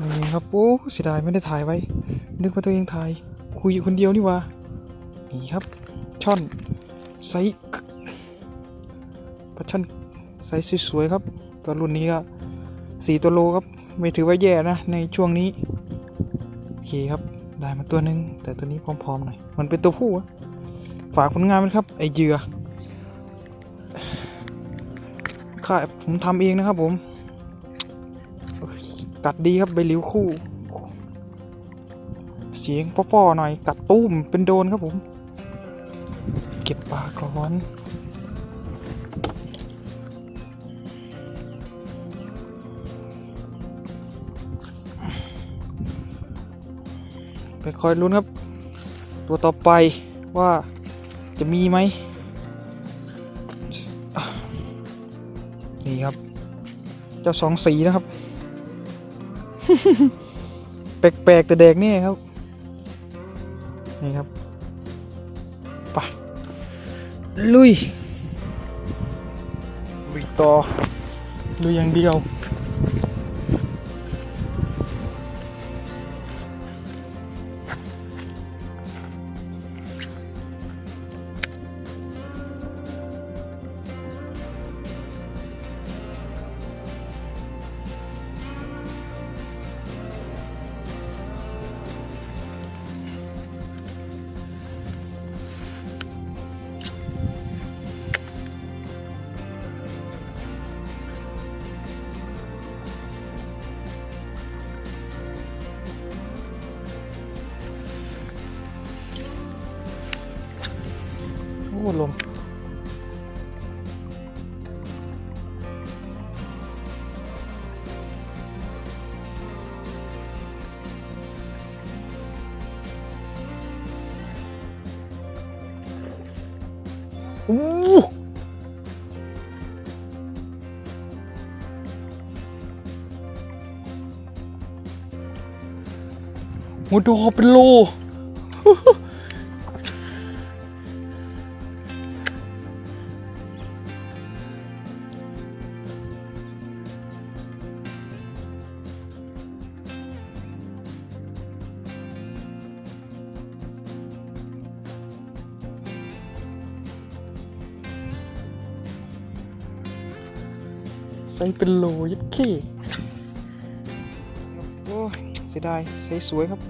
นี่ครับโอ้เสียดายไม่ได้ถ่ายไว้ นึกว่าตัวเองถ่าย คุยอยู่คนเดียวนี่วะนี่ครับช่อนไซส์ปลาช่อนไซส์สวยๆครับตัวรุ่นนี้ก็สี่ตัวโลครับไม่ถือว่าแย่นะในช่วงนี้โอเคครับได้มาตัวหนึ่งแต่ตัวนี้พร้อมๆหน่อยมันเป็นตัวผู้อะฝากผลงานมันครับไอเหยื่อค่าผมทำเองนะครับผม กัดดีครับใบหลิวคู่ เสียงฟอๆหน่อย กัดตุ้มเป็นโดนครับผม เก็บปลาก่อนไปคอยลุ้นครับ ตัวต่อไปว่าจะมีไหม นี่ครับ เจ้าสองสีนะครับ แปลกๆแต่เด็กนี่ครับ นี่ครับไปลุยลุยต่อลุยอย่างเดียว อู้หัวดอเป็นโล ใส่เป็นโลยัดขี้โอ้ยเสียดายใส่สวยครับ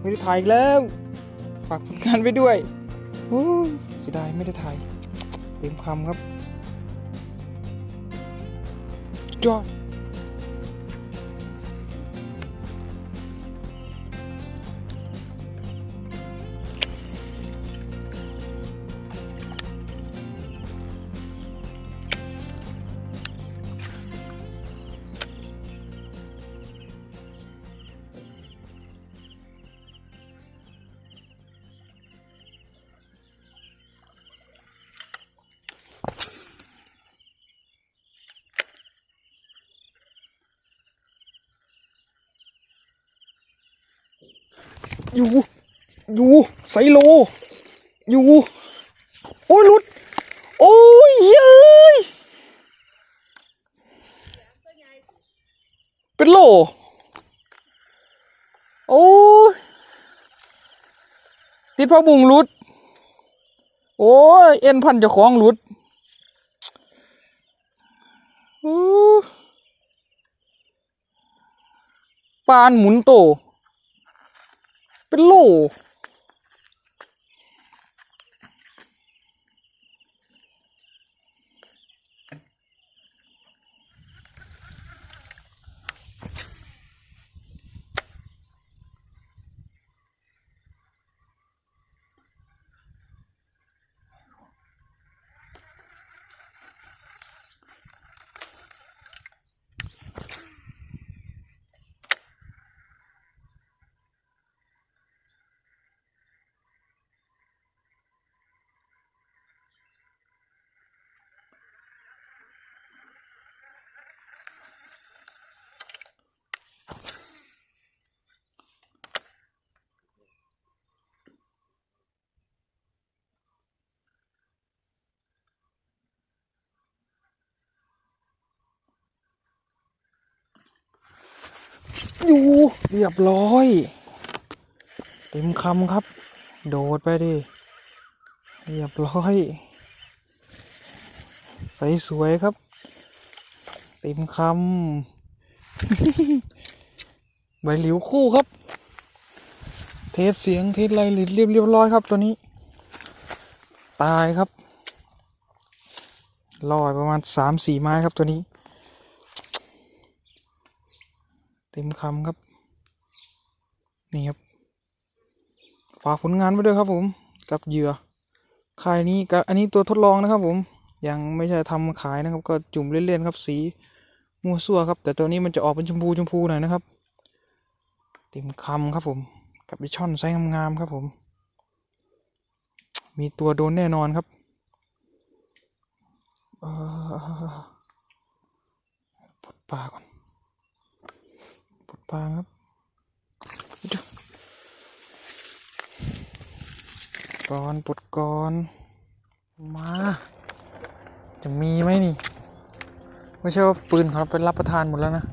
ไม่ได้ถ่ายอีกแล้วฝากผลงานไว้ด้วยโอ้ยเสียดายไม่ได้ถ่าย เต็มคำครับ จอด อยู่ อยู่ใส่โล อยู่ โอ้ยลุด โอ้ยเย้ยเป็นโล โอ้ยติดพระบุงลุด โอ้ย เอ็นพันจะของลุดอู้ปานหมุนโต เป็นโล อยู่เรียบร้อย เต็มคำครับ โดดไปดิ เรียบร้อย ใสสวยครับ เต็มคำใบหลิวคู่ครับ เทสเสียงเทสอะไรเรียบเรียบร้อยครับตัวนี้ ตายครับลอยประมาณสามสี่ไม้ครับตัวนี้ เต็มคำครับ นี่ครับ ฝากผลงานไว้ด้วยครับผม กับเหยื่อค่ายนี้กับอันนี้ตัวทดลองนะครับ ผม ยังไม่ใช่ทำขายนะครับ ก็จุ่มเล่นๆครับ สีมัวซั่วครับ แต่ตัวนี้มันจะออกเป็นชมพูชมพูหน่อยนะครับ เต็มคำครับผม กับไอช่อนไซส์งามๆครับผม มีตัวโดนแน่นอนครับปลดปลาก่อน ปลดปลาครับก่อนปลดก่อน มา จะมีไหมนี่ ไม่ใช่ว่าปืนของเราไปรับประทานหมดแล้วนะ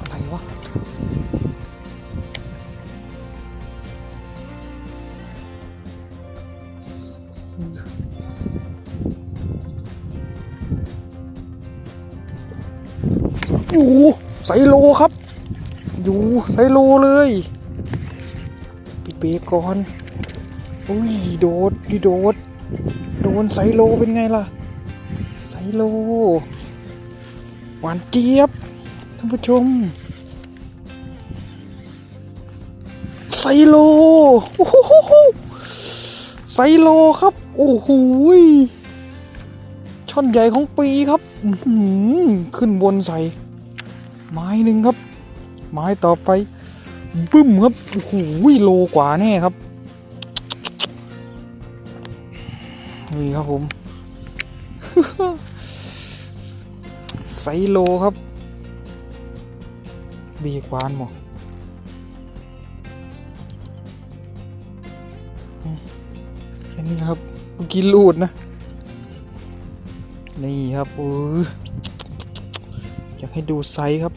อะไรวะ อยู่ไซโลครับ อยู่ไซโลเลยปิดเบรกก่อนอุ้ยโดดดิโดด โดนไซโลเป็นไงล่ะ ไซโล หวานเจี๊ยบท่านผู้ชมไซโลโอ้โหไซโลครับ โอ้โหช่อนใหญ่ของปีครับขึ้นบนใส่ ไม้หนึ่งครับ ไม้ต่อไป บึ้มครับ โอ้โหโลกว่าแน่ครับ นี่ครับผม ไซโลครับบีกวานหมออืมแค่นี้ครับเมื่อกี้ลูดนะ นี่ครับเอออยากให้ดูไซส์ครับ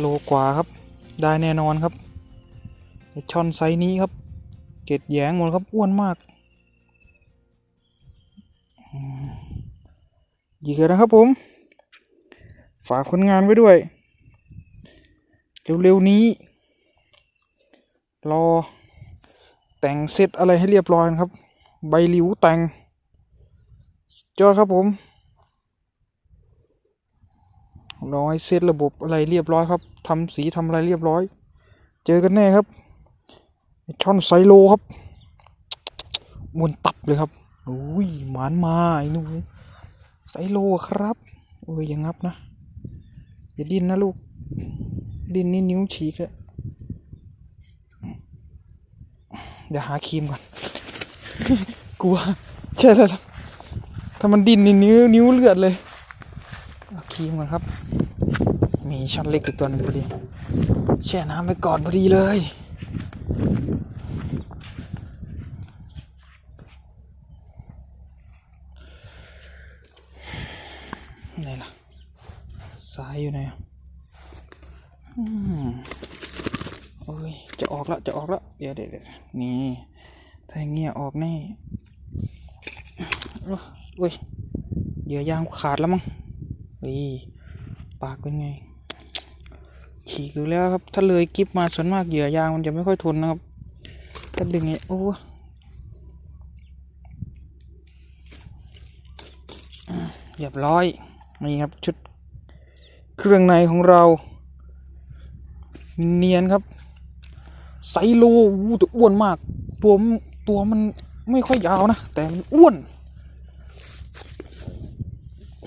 โลกว่าครับ ได้แน่นอนครับช่อนไซส์นี้ครับ เกล็ดแยงหมดครับ อ้วนมาก เหยื่อนะครับผม ฝากผลงานไว้ด้วย เร็วๆนี้ รอ แต่งเสร็จอะไรให้เรียบร้อยครับ ใบหลิวแต่งยอดครับผมรอให้เสร็จระบบอะไรเรียบร้อยครับทำสีทำอะไรเรียบร้อย เจอกันแน่ครับ ช่อนไซโลครับมวนตับเลยครับ อุ้ยหมานมาไอ้นู ไซโลครับโอ้ยอยังงับนะ อย่าดิ้นนะลูก ดิ้นนี่นิ้วฉีกเลยเดี๋ยวหาครีมก่อน กลัว ใช่แล้วล่ะถ้ามันดิ้นนี่นิ้วนิ้วเลือดเลยเอาครีมก่อนครับ มีช้อนเล็กอีกตัวหนึ่งพอดี แช่น้ำไปก่อนพอดีเลย ไหนล่ะ ซ้ายอยู่ไหนอะอืมโอ้ย จะออกแล้ว จะออกแล้ว เดี๋ยวเดี๋ยวเดี๋ยวนี่ถ้าเงี้ยออกแน่โอ้ยโอ้ยเหยื่อยางขาดแล้วมั้งอีปากเป็นไง ฉีกอยู่แล้วครับ ถ้าเลยกิฟมาส่วนมากเหยื่อยางมันจะไม่ค่อยทนนะครับ ถ้าดึงไงโอ้อะเรียบร้อย นี่ครับชุดเครื่องในของเรา เนียนครับ ไซโลอู้แต่อ้วนมาก ตัวตัวมันไม่ค่อยยาวนะ แต่มันอ้วน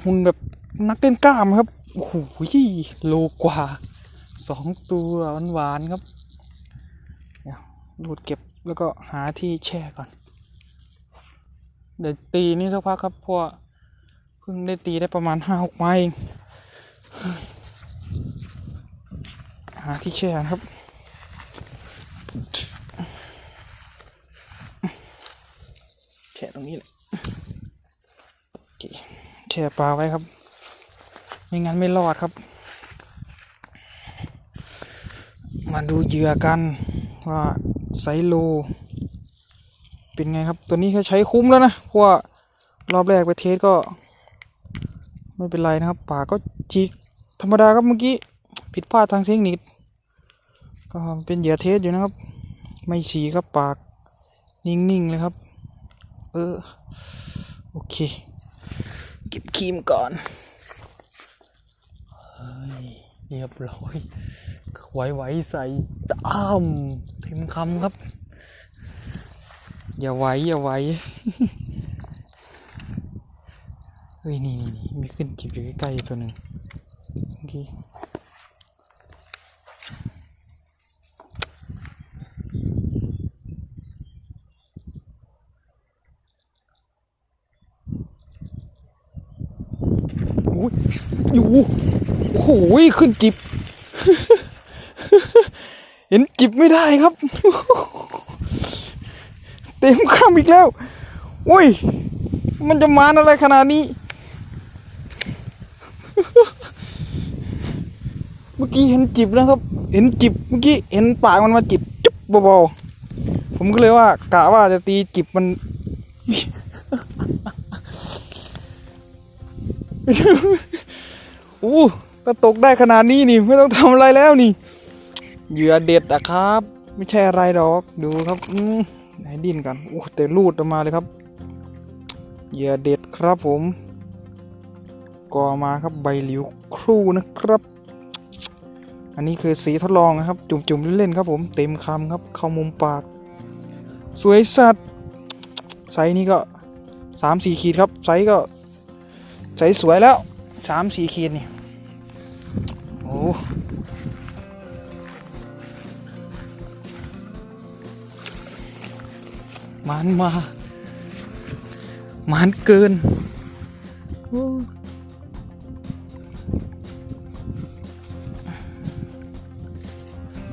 หุ่นแบบนักเต้นกล้ามครับโอ้โหโลกว่าสองตัวหวานๆครับดูดเก็บแล้วก็หาที่แช่ก่อน เดี๋ยวตีนี่สักพักครับพว่าเพิ่งได้ตีได้ประมาณห้าหกไม้เอง หาที่แช่นะครับ แช่ตรงนี้แหละแช่ปลาไว้ครับ ไม่งั้นไม่รอดครับ มาดูเหยื่อกันว่าไซโล เป็นไงครับ ตัวนี้เขาใช้คุ้มแล้วนะเพราะว่ารอบแรกไปเทสก็ ไม่เป็นไรนะครับปากก็จิกธรรมดาครับเมื่อกี้ ผิดพลาดทางเทคนิค ก็เป็นเหยื่อเทสอยู่นะครับ ไม่ฉีครับปาก นิ่งๆเลยครับ เออ โอเค เก็บครีมก่อนเรียบร้อยไหวไหวๆใส่ตามเต็มคำครับ อย่าไหวอย่าไหวเฮ้ย นี่นี่นี่มีขึ้นจิบอยู่ใกล้ๆตัวหนึ่งเมื่อกี้อุ้ย ยู่โอ้โหขึ้นจิบ เห็นจิบไม่ได้ครับ เต็มข้ามอีกแล้วโอ้ย มันจะมานอะไรขนาดนี้ เมื่อกี้เห็นจิบนะครับ เห็นจิบเมื่อกี้เห็นปากมันมาจิบจุ๊บเบาๆผมก็เลยว่ากะว่าจะตีจิบมัน อู้ถ้าตกได้ขนาดนี้นี่ไม่ต้องทำอะไรแล้วนี่ เหยื่อเด็ดอะครับ ไม่ใช่อะไรหรอกดูครับอืมไหนดิ้นกันโอ้แต่รูดออกมาเลยครับ เหยื่อเด็ดครับผมก่อมาครับใบหลิวครูนะครับ อันนี้คือสีทดลองนะครับ จุ่มๆเล่นๆครับผมเต็มคำครับ เข้ามุมปาก สวยสัตว์ไซส์นี้ก็สามสี่ขีดครับไซส์ก็ไซส์สวยแล้ว สามสี่ขีดนี่ โอ้มันมามันเกิน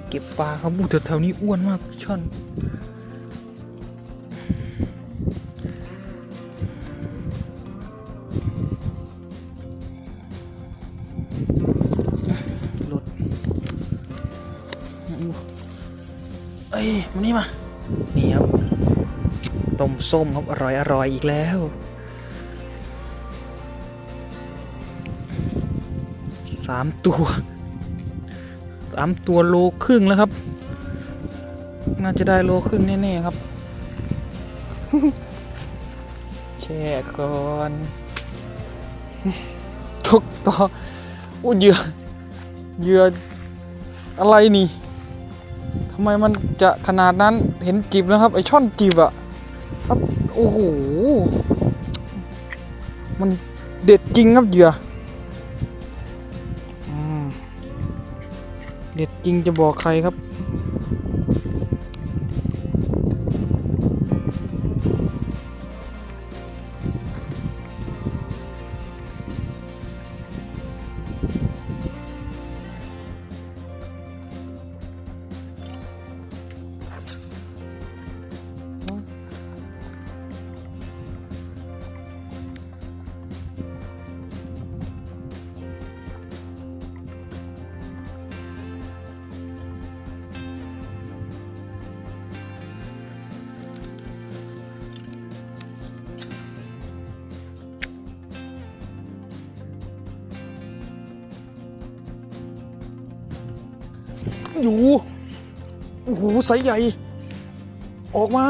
เก็บปลาครับบูแถวๆนี้อ้วนมากช่อน ต้มส้มครับอร่อยอร่อยอีกแล้ว สามตัวสามตัวโลครึ่งแล้วครับ น่าจะได้โลครึ่งแน่ๆครับ แช่ก่อนทุกต่อโอ้เหยื่อเหยื่ออะไรนี่ทำไมมันจะขนาดนั้นเห็นจิบนะครับ ไอช่อนจิบอะ โอ้โห มันเด็ดจริงครับเหยื่อเด็ดจริงจะบอกใครครับ อยู่โอ้โหไซใหญ่ ออกมา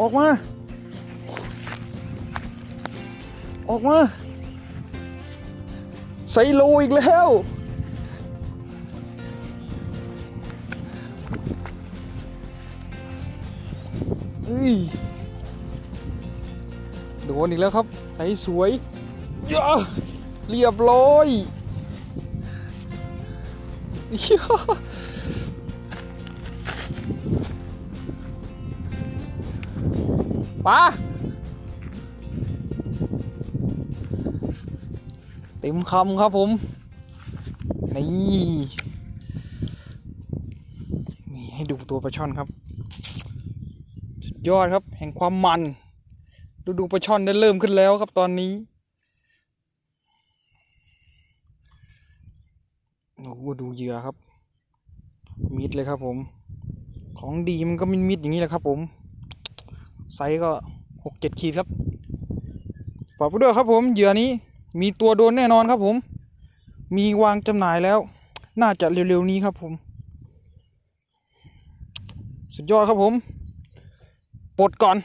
ออกมา ออกมาไซส์โลอีกแล้วเฮ้ยโดนอีกแล้วครับไซส์สวยย่าเรียบร้อยย่า ปลาเต็มคำครับผม นี่นี่ให้ดูตัวปลาช่อนครับสุดยอดครับ แห่งความมันดูดูปลาช่อนได้เริ่มขึ้นแล้วครับตอนนี้โอ้โหดูเหยื่อครับ มิดเลยครับผม ของดีมันก็มิดมิดอย่างนี้แหละครับผม ไซส์ก็หกเจ็ดขีดครับฝากไปด้วยครับผมเหยื่อนี้มีตัวโดนแน่นอนครับผม มีวางจำหน่ายแล้ว น่าจะเร็วๆนี้ครับผม สุดยอดครับผม ปลดก่อน